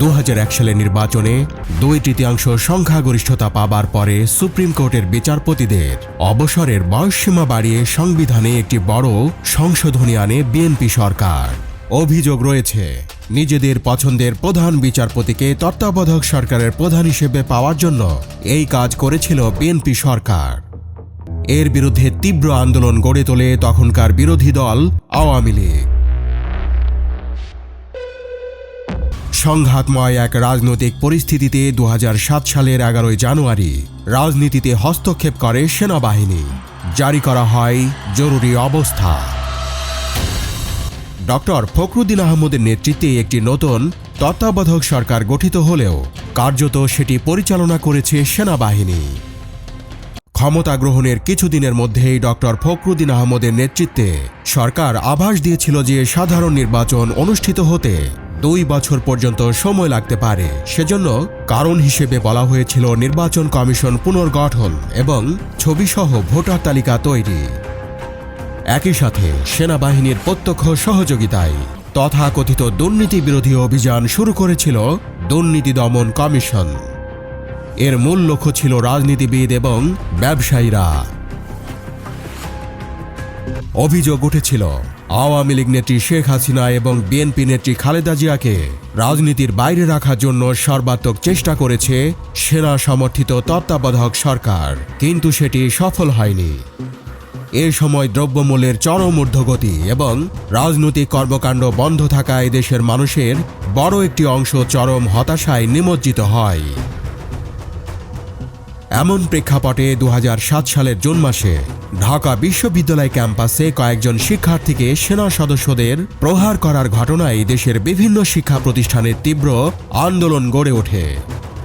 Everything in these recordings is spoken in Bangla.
দু সালের নির্বাচনে দুই তৃতীয়াংশ সংখ্যাগরিষ্ঠতা পাবার পরে সুপ্রিম কোর্টের বিচারপতিদের অবসরের বয়সসীমা বাড়িয়ে সংবিধানে একটি বড় সংশোধনী আনে বিএনপি সরকার। অভিযোগ রয়েছে, নিজেদের পছন্দের প্রধান বিচারপতিকে তত্ত্বাবধায়ক সরকারের প্রধান হিসেবে পাওয়ার জন্য এই কাজ করেছিল বিএনপি সরকার। এর বিরুদ্ধে তীব্র আন্দোলন গড়ে তোলে তখনকার বিরোধী দল আওয়ামী লীগ। সংঘাতময় এক রাজনৈতিক পরিস্থিতিতে দু হাজার সাত সালের এগারোই জানুয়ারি রাজনীতিতে হস্তক্ষেপ করে সেনাবাহিনী। জারি করা হয় জরুরি অবস্থা। ডক্টর ফখরুদ্দিন আহমদের নেতৃত্বে একটি নতুন, তত্ত্বাবধায়ক সরকার গঠিত হলেও কার্যত সেটি পরিচালনা করেছে সেনাবাহিনী। ক্ষমতা গ্রহণের কিছুদিনের মধ্যেই ডক্টর ফখরুদ্দিন আহমদের নেতৃত্বে সরকার আভাস দিয়েছিল যে সাধারণ নির্বাচন অনুষ্ঠিত হতে দুই বছর পর্যন্ত সময় লাগতে পারে। সেজন্য কারণ হিসেবে বলা হয়েছিল নির্বাচন কমিশন পুনর্গঠন এবং ছবিসহ ভোটার তালিকা তৈরি। একই সাথে সেনাবাহিনীর প্রত্যক্ষ সহযোগিতায় তথাকথিত দুর্নীতি বিরোধী অভিযান শুরু করেছিল দুর্নীতি দমন কমিশন। এর মূল লক্ষ্য ছিল রাজনীতিবিদ এবং ব্যবসায়ীরা। অভিযোগ উঠেছিল আওয়ামী লীগ নেত্রী শেখ হাসিনা এবং বিএনপি নেত্রী খালেদা জিয়াকে রাজনীতির বাইরে রাখার জন্য সর্বাত্মক চেষ্টা করেছে সেনা সমর্থিত তত্ত্বাবধায়ক সরকার, কিন্তু সেটি সফল হয়নি। এ সময় দ্রব্যমূল্যের চরম ঊর্ধ্বগতি এবং রাজনৈতিক কর্মকাণ্ড বন্ধ থাকায় দেশের মানুষের বড় একটি অংশ চরম হতাশায় নিমজ্জিত হয়। এমন প্রেক্ষাপটে দু হাজার সাত সালের জুন মাসে ঢাকা বিশ্ববিদ্যালয় ক্যাম্পাসে কয়েকজন শিক্ষার্থীকে সেনা সদস্যদের প্রহার করার ঘটনায় দেশের বিভিন্ন শিক্ষা প্রতিষ্ঠানের তীব্র আন্দোলন গড়ে ওঠে।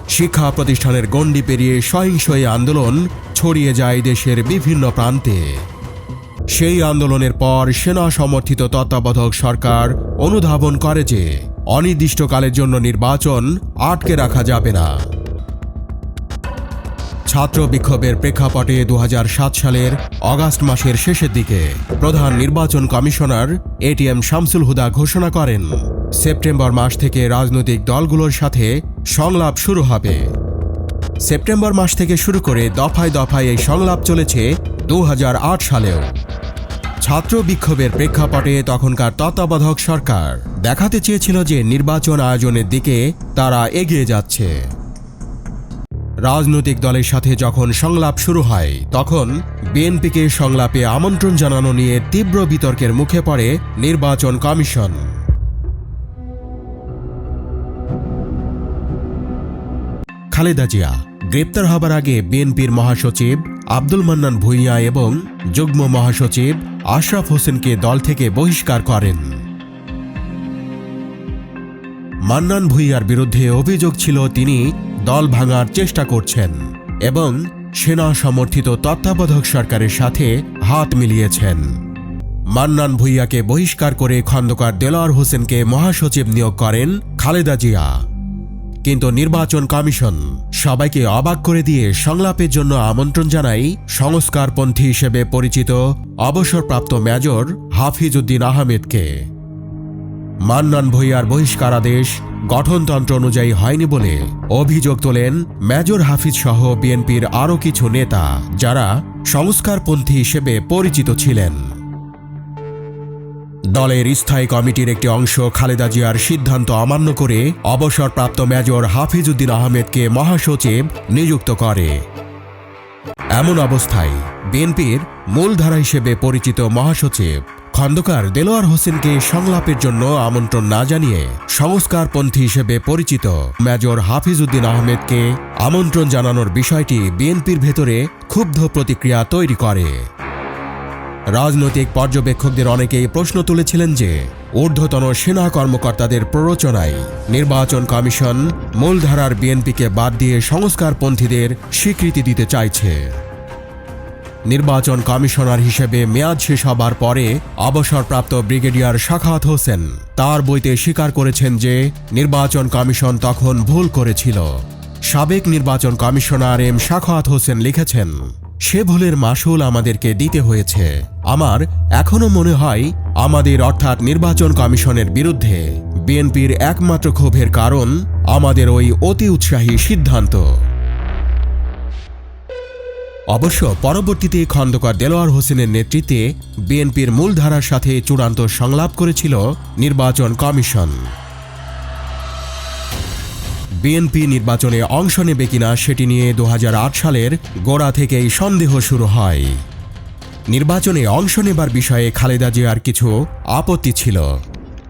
শিক্ষা প্রতিষ্ঠানের গণ্ডি পেরিয়ে সহিংস আন্দোলন ছড়িয়ে যায় দেশের বিভিন্ন প্রান্তে। সেই আন্দোলনের পর সেনা সমর্থিত তত্ত্বাবধায়ক সরকার অনুধাবন করে যে অনির্দিষ্টকালের জন্য নির্বাচন আটকে রাখা যাবে না। ছাত্র বিক্ষোভের প্রেক্ষাপটে দু হাজার সাত সালের অগাস্ট মাসের শেষের দিকে প্রধান নির্বাচন কমিশনার এটিএম শামসুল হুদা ঘোষণা করেন। সেপ্টেম্বর মাস থেকে রাজনৈতিক দলগুলোর সাথে সংলাপ শুরু হবে। সেপ্টেম্বর মাস থেকে শুরু করে দফায় দফায় এই সংলাপ চলেছে দু হাজার আট সালেও। ছাত্র বিক্ষোভের প্রেক্ষাপটে তখনকার তত্ত্বাবধায়ক সরকার দেখাতে চেয়েছিল যে নির্বাচন আয়োজনের দিকে তারা এগিয়ে যাচ্ছে। রাজনৈতিক দলের সাথে যখন সংলাপ শুরু হয়, তখন বিএনপিকে সংলাপে আমন্ত্রণ জানানো নিয়ে তীব্র বিতর্কের মুখে পড়ে নির্বাচন কমিশন। খালেদা জিয়া গ্রেপ্তার হবার আগে বিএনপির মহাসচিব আব্দুল মান্নান ভূঁইয়া এবং যুগ্ম মহাসচিব আশরাফ হোসেনকে দল থেকে বহিষ্কার করেন। মান্নান ভূঁইয়ার বিরুদ্ধে অভিযোগ ছিল তিনি দল ভাঙার চেষ্টা করছেন এবং সেনা সমর্থিত তত্ত্বাবধায়ক সরকারের সাথে হাত মিলিয়েছেন। মান্নান ভূঁইয়াকে বহিষ্কার করে খন্দকার দেলোয়ার হোসেনকে মহাসচিব নিয়োগ করেন খালেদা জিয়া। কিন্তু নির্বাচন কমিশন সবাইকে অবাক করে দিয়ে সংলাপের জন্য আমন্ত্রণ জানাই সংস্কারপন্থী হিসেবে পরিচিত অবসরপ্রাপ্ত মেজর হাফিজ উদ্দিন আহমেদকে। মান্নান ভূঁইয়ার বহিষ্কারাদেশ গঠনতন্ত্র অনুযায়ী হয়নি বলে অভিযোগ তোলেন মেজর হাফিজ সহ বিএনপির আরও কিছু নেতা যারা সংস্কারপন্থী হিসেবে পরিচিত ছিলেন। দলের স্থায়ী কমিটির একটি অংশ খালেদা জিয়ার সিদ্ধান্ত অমান্য করে অবসরপ্রাপ্ত মেজর হাফিজউদ্দিন আহমেদকে মহাসচিব নিযুক্ত করে। এমন অবস্থায় বিএনপির মূলধারা হিসেবে পরিচিত মহাসচিব খন্দকার দেলোয়ার হোসেনকে সংলাপের জন্য আমন্ত্রণ না জানিয়ে সংস্কারপন্থী হিসেবে পরিচিত মেজর হাফিজউদ্দিন আহমেদকে আমন্ত্রণ জানানোর বিষয়টি বিএনপির ভেতরে ক্ষুব্ধ প্রতিক্রিয়া তৈরি করে। রাজনৈতিক পর্যবেক্ষকদের অনেকেই প্রশ্ন তুলেছিলেন যে, ঊর্ধ্বতন সেনা কর্মকর্তাদের প্ররোচনায় নির্বাচন কমিশন মূলধারার বিএনপিকে বাদ দিয়ে সংস্কারপন্থীদের স্বীকৃতি দিতে চাইছে। নির্বাচন কমিশনার হিসেবে মেয়াদ শেষ হবার পরে অবসরপ্রাপ্ত ব্রিগেডিয়ার শাখাত হোসেন তার বইতে স্বীকার করেছেন যে নির্বাচন কমিশন তখন ভুল করেছিল। সাবেক নির্বাচন কমিশনার এম শাখাত হোসেন লিখেছেন, সে ভুলের মাসুল আমাদেরকে দিতে হয়েছে। আমার এখনও মনে হয় আমাদের অর্থাৎ নির্বাচন কমিশনের বিরুদ্ধে বিএনপির একমাত্র ক্ষোভের কারণ আমাদের ওই অতি উৎসাহী সিদ্ধান্ত। অবশ্য পরবর্তীতে খন্দকার দেলোয়ার হোসেনের নেতৃত্বে বিএনপির মূলধারার সাথে চূড়ান্ত সংলাপ করেছিল নির্বাচন কমিশন। বিএনপি নির্বাচনে অংশ নেবে কিনা সেটি নিয়ে দু হাজার আট সালের গোড়া থেকেই সন্দেহ শুরু হয়। নির্বাচনে অংশ নেবার বিষয়ে খালেদা জিয়ার কিছু আপত্তি ছিল।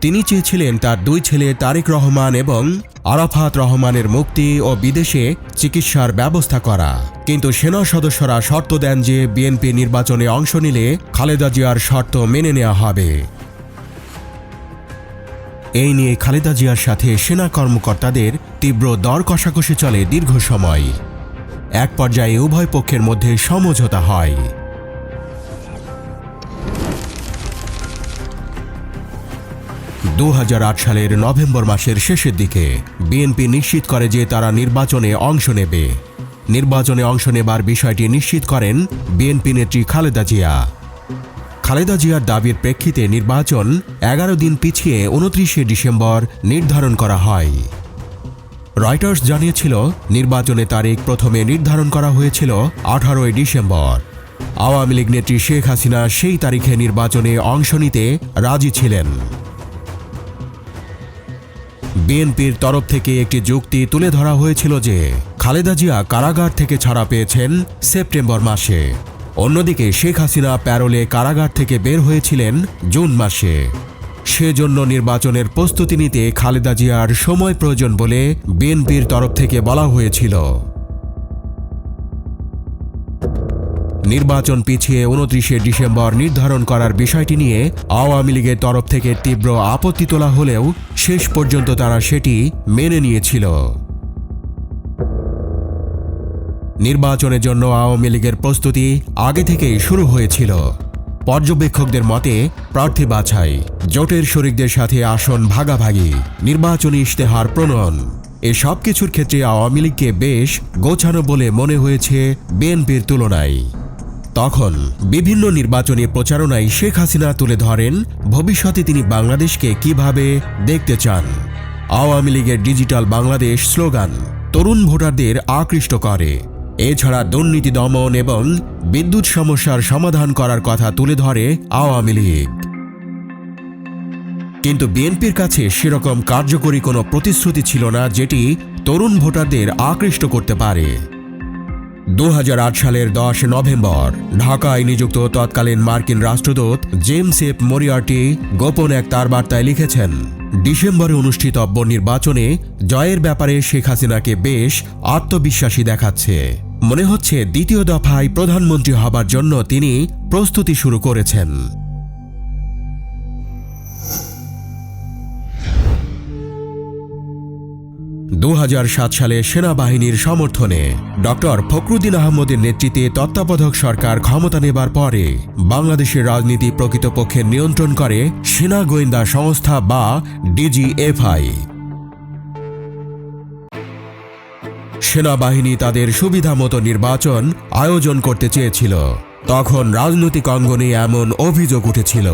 তিনি চেয়েছিলেন তার দুই ছেলে তারেক রহমান এবং আরাফাত রহমানের মুক্তি ও বিদেশে চিকিৎসার ব্যবস্থা করা। কিন্তু সেনা সদস্যরা শর্ত দেন যে বিএনপি নির্বাচনে অংশ নিলে খালেদা জিয়ার শর্ত মেনে নেওয়া হবে। এই নিয়ে খালেদা জিয়ার সাথে সেনা কর্মকর্তাদের তীব্র দর কষাকষি চলে দীর্ঘ সময়। এক পর্যায়ে উভয় পক্ষের মধ্যে সমঝোতা হয়। দু হাজার আট সালের নভেম্বর মাসের শেষের দিকে বিএনপি নিশ্চিত করে যে তারা নির্বাচনে অংশ নেবে। নির্বাচনে অংশ নেবার বিষয়টি নিশ্চিত করেন বিএনপি নেত্রী খালেদা জিয়া। খালেদা জিয়ার দাবির প্রেক্ষিতে নির্বাচন এগারো দিন পিছিয়ে উনত্রিশে ডিসেম্বর নির্ধারণ করা হয়। রয়টার্স জানিয়েছিল, নির্বাচনে তারিখ প্রথমে নির্ধারণ করা হয়েছিল আঠারোই ডিসেম্বর। আওয়ামী লীগ নেত্রী শেখ হাসিনা সেই তারিখে নির্বাচনে অংশ নিতে রাজি ছিলেন। বিএনপির তরফ থেকে একটি যুক্তি তুলে ধরা হয়েছিল যে, খালেদা জিয়া কারাগার থেকে ছাড়া পেয়েছেন সেপ্টেম্বর মাসে। অন্যদিকে শেখ হাসিনা প্যারোলে কারাগার থেকে বের হয়েছিলেন জুন মাসে। সেজন্য নির্বাচনের প্রস্তুতি নিতে খালেদা জিয়ার সময় প্রয়োজন বলে বিএনপির তরফ থেকে বলা হয়েছিল। নির্বাচন পিছিয়ে উনত্রিশে ডিসেম্বর নির্ধারণ করার বিষয়টি নিয়ে আওয়ামী লীগের তরফ থেকে তীব্র আপত্তি তোলা হলেও শেষ পর্যন্ত তারা সেটি মেনে নিয়েছিল। নির্বাচনের জন্য আওয়ামী লীগের প্রস্তুতি আগে থেকেই শুরু হয়েছিল। পর্যবেক্ষকদের মতে, প্রার্থী বাছাই, জোটের শরিকদের সাথে আসন ভাগাভাগি, নির্বাচনী ইশতেহার প্রণয়ন, এ সব কিছুর ক্ষেত্রে আওয়ামী লীগকে বেশ গোছানো বলে মনে হয়েছে বিএনপির তুলনায়। তখন বিভিন্ন নির্বাচনী প্রচারণায় শেখ হাসিনা তুলে ধরেন ভবিষ্যতে তিনি বাংলাদেশকে কীভাবে দেখতে চান। আওয়ামী লীগের ডিজিটাল বাংলাদেশ স্লোগান, তরুণ ভোটারদের আকৃষ্ট করে। এছাড়া দুর্নীতি দমন এবং বিদ্যুৎ সমস্যার সমাধান করার কথা তুলে ধরে আওয়ামী লীগ। কিন্তু বিএনপির কাছে সেরকম কার্যকরী কোনো প্রতিশ্রুতি ছিল না যেটি তরুণ ভোটারদের আকৃষ্ট করতে পারে। দু হাজার আট সালের দশ নভেম্বর, ঢাকায় নিযুক্ত তৎকালীন মার্কিন রাষ্ট্রদূত জেমস এফ মরিয়ার্টি গোপন এক তার বার্তায় লিখেছেন, ডিসেম্বরে অনুষ্ঠিতব্য নির্বাচনে জয়ের ব্যাপারে শেখ হাসিনাকে বেশ আত্মবিশ্বাসী দেখাচ্ছে। মনে হচ্ছে দ্বিতীয় দফায় প্রধানমন্ত্রী হবার জন্য তিনি প্রস্তুতি শুরু করেছেন। দু হাজার সাত সালে সেনাবাহিনীর সমর্থনে ডক্টর ফখরুদ্দিন আহমদের নেতৃত্বে তত্ত্বাবধায়ক সরকার ক্ষমতা নেবার পরে বাংলাদেশের রাজনীতি প্রকৃতপক্ষে নিয়ন্ত্রণ করে সেনা গোয়েন্দা সংস্থা বা ডিজিএফআই। সেনাবাহিনী তাদের সুবিধামতো নির্বাচন আয়োজন করতে চেয়েছিল। তখন রাজনৈতিক অঙ্গনে এমন অভিযোগ উঠেছিল।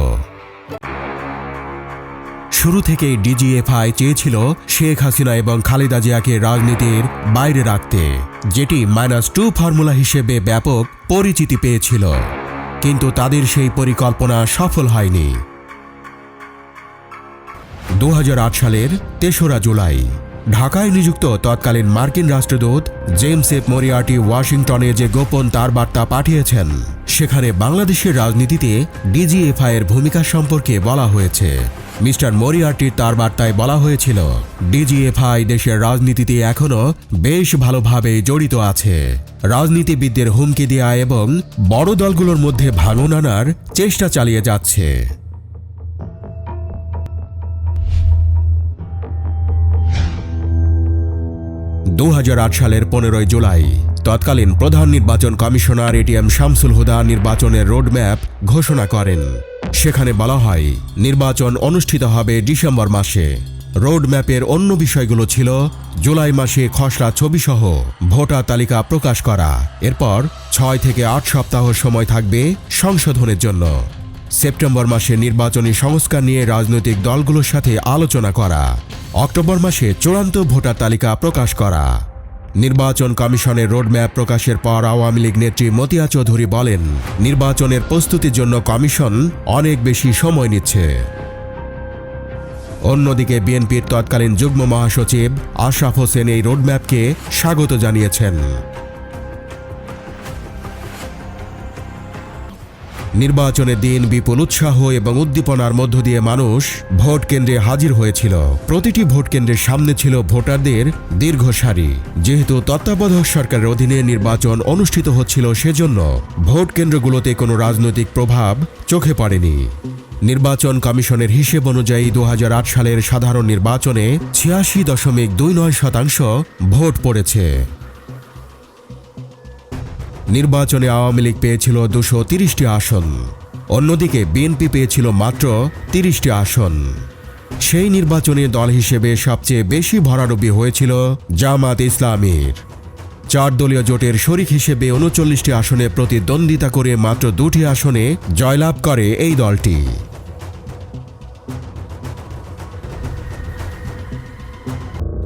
শুরু থেকেই ডিজিএফআই চেয়েছিল শেখ হাসিনা এবং খালেদা জিয়াকে রাজনীতির বাইরে রাখতে, যেটি মাইনাস টু ফর্মুলা হিসেবে ব্যাপক পরিচিতি পেয়েছিল। কিন্তু তাদের সেই পরিকল্পনা সফল হয়নি। দু হাজার আট সালের তেসরা জুলাই, ঢাকায় নিযুক্ত তৎকালীন মার্কিন রাষ্ট্রদূত জেমস এফ মরিয়ার্টি ওয়াশিংটনে যে গোপন তার বার্তা পাঠিয়েছেন, সেখানে বাংলাদেশের রাজনীতিতে ডিজিএফআই এর ভূমিকা সম্পর্কে বলা হয়েছে। মিস্টার মরিয়ার্টির তার বার্তায় বলা হয়েছিল, ডিজিএফআই দেশের রাজনীতিতে এখনও বেশ ভালোভাবে জড়িত আছে। রাজনীতিবিদদের হুমকি দেয়া এবং বড় দলগুলোর মধ্যে ভাঙন আনার চেষ্টা চালিয়ে যাচ্ছে। দু হাজার আট সালের পনেরোই জুলাই, তৎকালীন প্রধান নির্বাচন কমিশনার এটিএম শামসুল হুদা নির্বাচনের রোডম্যাপ ঘোষণা করেন। সেখানে বলা হয়, নির্বাচন অনুষ্ঠিত হবে ডিসেম্বর মাসে। রোড ম্যাপের অন্য বিষয়গুলো ছিল জুলাই মাসে খসড়া ছবিসহ ভোটার তালিকা প্রকাশ করা। এরপর ছয় থেকে আট সপ্তাহ সময় থাকবে সংশোধনের জন্য। সেপ্টেম্বর মাসে নির্বাচনী সংস্কার নিয়ে রাজনৈতিক দলগুলোর সাথে আলোচনা করা। অক্টোবর মাসে চূড়ান্ত ভোটার তালিকা প্রকাশ করা। নির্বাচন কমিশনের রোডম্যাপ প্রকাশের পর আওয়ামী লীগ নেত্রী মতিয়া চৌধুরী বলেন, নির্বাচনের প্রস্তুতির জন্য কমিশন অনেক বেশি সময় নিচ্ছে। অন্যদিকে বিএনপির তৎকালীন যুগ্ম মহাসচিব আশরাফ হোসেন এই রোডম্যাপকে স্বাগত জানিয়েছেন। নির্বাচনের দিন বিপুল উৎসাহ এবং উদ্দীপনার মধ্য দিয়ে মানুষ ভোট কেন্দ্রে হাজির হয়েছিল। প্রতিটি ভোট কেন্দ্রের সামনে ছিল ভোটারদের দীর্ঘ সারি। যেহেতু তত্ত্বাবধায়ক সরকারের অধীনে নির্বাচন অনুষ্ঠিত হচ্ছিল সেজন্য ভোট কেন্দ্রগুলোতে কোনো রাজনৈতিক প্রভাব চোখে পড়েনি। নির্বাচন কমিশনের হিসেব অনুযায়ী দু হাজার আট সালের সাধারণ নির্বাচনে ছিয়াশি দশমিক দুই নয় শতাংশ ভোট পড়েছে। নির্বাচনে আওয়ামী লীগ পেয়েছিল দুশো তিরিশটি আসন। অন্যদিকে বিএনপি পেয়েছিল মাত্র তিরিশটি আসন। সেই নির্বাচনে দল হিসেবে সবচেয়ে বেশি ভরাডুবি হয়েছিল জামাত ইসলামীর। চার দলীয় জোটের শরিক হিসেবে উনচল্লিশটি আসনে প্রতিদ্বন্দ্বিতা করে মাত্র দুটি আসনে জয়লাভ করে এই দলটি।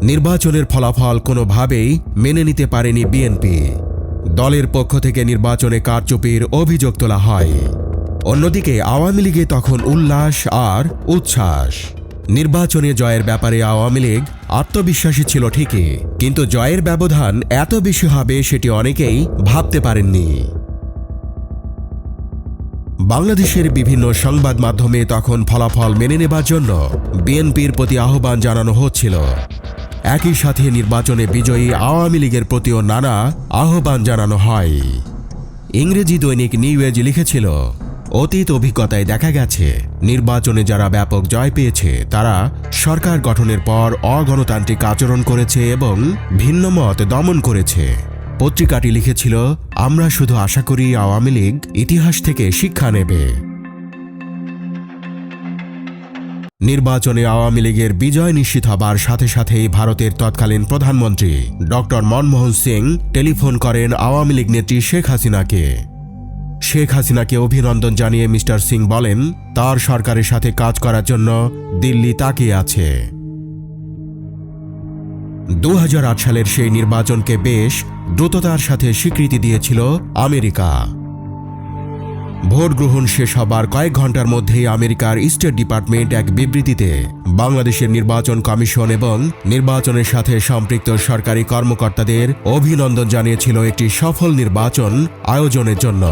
নির্বাচনের ফলাফল কোনোভাবেই মেনে নিতে পারেনি বিএনপি। দলের পক্ষ থেকে নির্বাচনে কারচুপির অভিযোগ তোলা হয়। অন্যদিকে আওয়ামী লীগে তখন উল্লাস আর উচ্ছ্বাস। নির্বাচনে জয়ের ব্যাপারে আওয়ামী লীগ আত্মবিশ্বাসী ছিল ঠিকই, কিন্তু জয়ের ব্যবধান এত বেশি হবে সেটি অনেকেই ভাবতে পারেননি। বাংলাদেশের বিভিন্ন সংবাদ মাধ্যমে তখন ফলাফল মেনে নেবার জন্য বিএনপির প্রতি আহ্বান জানানো হচ্ছিল। একই সাথে নির্বাচনে বিজয়ী আওয়ামী লীগের প্রতিও নানা আহ্বান জানানো হয়। ইংরেজি দৈনিক নিউ এজ লিখেছিল, অতীত অভিজ্ঞতায় দেখা গেছে। নির্বাচনে যারা ব্যাপক জয় পেয়েছে, তারা সরকার গঠনের পর অগণতান্ত্রিক আচরণ করেছে এবং ভিন্নমত দমন করেছে। পত্রিকাটি লিখেছিল, আমরা শুধু আশা করি আওয়ামী লীগ ইতিহাস থেকে শিক্ষা নেবে। নির্বাচনে আওয়ামী লীগের বিজয় নিশ্চিত হবার সাথে সাথেই ভারতের তৎকালীন প্রধানমন্ত্রী ডক্টর মনমোহন সিং টেলিফোন করেন আওয়ামী লীগ নেত্রী শেখ হাসিনাকে। শেখ হাসিনাকে অভিনন্দন জানিয়ে মিস্টার সিং বলেন, তার সরকারের সাথে কাজ করার জন্য দিল্লি তাকিয়ে আছে। দু হাজার আট সালের সেই নির্বাচনকে বেশ দ্রুততার সাথে স্বীকৃতি দিয়েছিল আমেরিকা। ভোট গ্রহণ শেষ হবার কয়েক ঘণ্টার মধ্যেই আমেরিকার স্টেট ডিপার্টমেন্ট এক বিবৃতিতে বাংলাদেশের নির্বাচন কমিশন এবং নির্বাচনের সাথে সম্পৃক্ত সরকারি কর্মকর্তাদের অভিনন্দন জানিয়েছিল একটি সফল নির্বাচন আয়োজনের জন্য।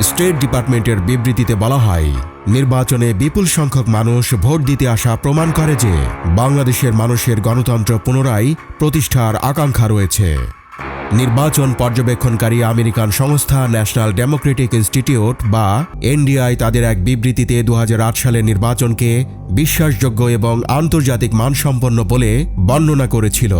স্টেট ডিপার্টমেন্টের বিবৃতিতে বলা হয়, নির্বাচনে বিপুল সংখ্যক মানুষ ভোট দিতে আসা প্রমাণ করে যে বাংলাদেশের মানুষের গণতন্ত্র পুনরায় প্রতিষ্ঠার আকাঙ্ক্ষা রয়েছে। নির্বাচন পর্যবেক্ষণকারী আমেরিকান সংস্থা ন্যাশনাল ডেমোক্রেটিক ইনস্টিটিউট, বা এনডিআই, তাদের এক বিবৃতিতে দু হাজার আট সালের নির্বাচনকে বিশ্বাসযোগ্য এবং আন্তর্জাতিক মানসম্পন্ন বলে বর্ণনা করেছিল।